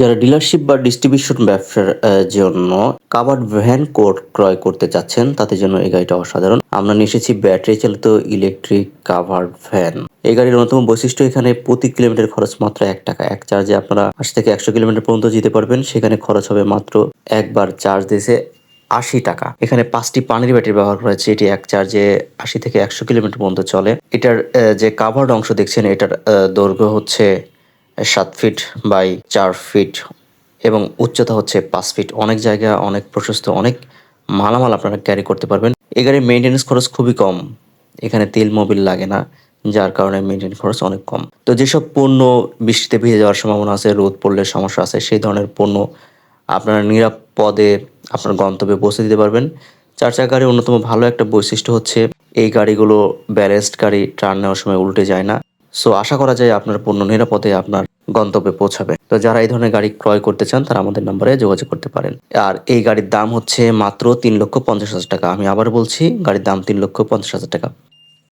যারা ডিলারশিপ বা ডিস্ট্রিবিউশন ব্যবসার জন্য কাভার্ড ভ্যান কোড ক্রয় করতে চাচ্ছেন, তাদের জন্য এই গাড়িটা অসাধারণ। আমরা নিয়ে এসেছি ব্যাটারি চালিত ইলেকট্রিক কাভার্ড ভ্যান এই গাড়ির অন্যতম বৈশিষ্ট্য এখানে প্রতি কিলোমিটার খরচ মাত্র এক টাকা। এক চার্জে আপনারা আশি থেকে একশো কিলোমিটার পর্যন্ত যেতে পারবেন। সেখানে খরচ হবে মাত্র একবার চার্জ দিয়েছে আশি টাকা। এখানে পাঁচটি পানির ব্যাটারি ব্যবহার করা হয়েছে। এটি এক চার্জে আশি থেকে একশো কিলোমিটার পর্যন্ত চলে। এটার যে কাভার্ড অংশ দেখছেন, এটার দৈর্ঘ্য হচ্ছে সাত ফিট বাই চার ফিট এবং উচ্চতা হচ্ছে পাঁচ ফিট অনেক জায়গা, অনেক প্রশস্ত, অনেক মালামাল আপনারা ক্যারি করতে পারবেন। এই গাড়ির মেনটেন্যান্স খরচ খুবই কম। এখানে তেল মোবিল লাগে না, যার কারণে মেনটেন খরচ অনেক কম। তো যেসব পণ্য বৃষ্টিতে ভিজে যাওয়ার সম্ভাবনা আছে, রোদ পড়লে সমস্যা আছে, সেই ধরনের পণ্য আপনারা নিরাপদে আপনার গন্তব্যে পৌঁছে দিতে পারবেন। চার চাকা গাড়ির অন্যতম ভালো একটা বৈশিষ্ট্য হচ্ছে, এই গাড়িগুলো ব্যালেন্সড গাড়ি টার্ন নেওয়ার সময় উল্টে যায় না। সো আশা করা যায় আপনার পণ্য নিরাপদে আপনার গন্তব্যে পৌঁছাবে। তো যারা এই ধরনের গাড়ি ক্রয় করতে চান, তারা আমাদের নাম্বারে যোগাযোগ করতে পারেন। আর এই গাড়ির দাম হচ্ছে মাত্র তিন লক্ষ পঞ্চাশ হাজার টাকা। আমি আবার বলছি, গাড়ির দাম তিন লক্ষ পঞ্চাশ হাজার টাকা।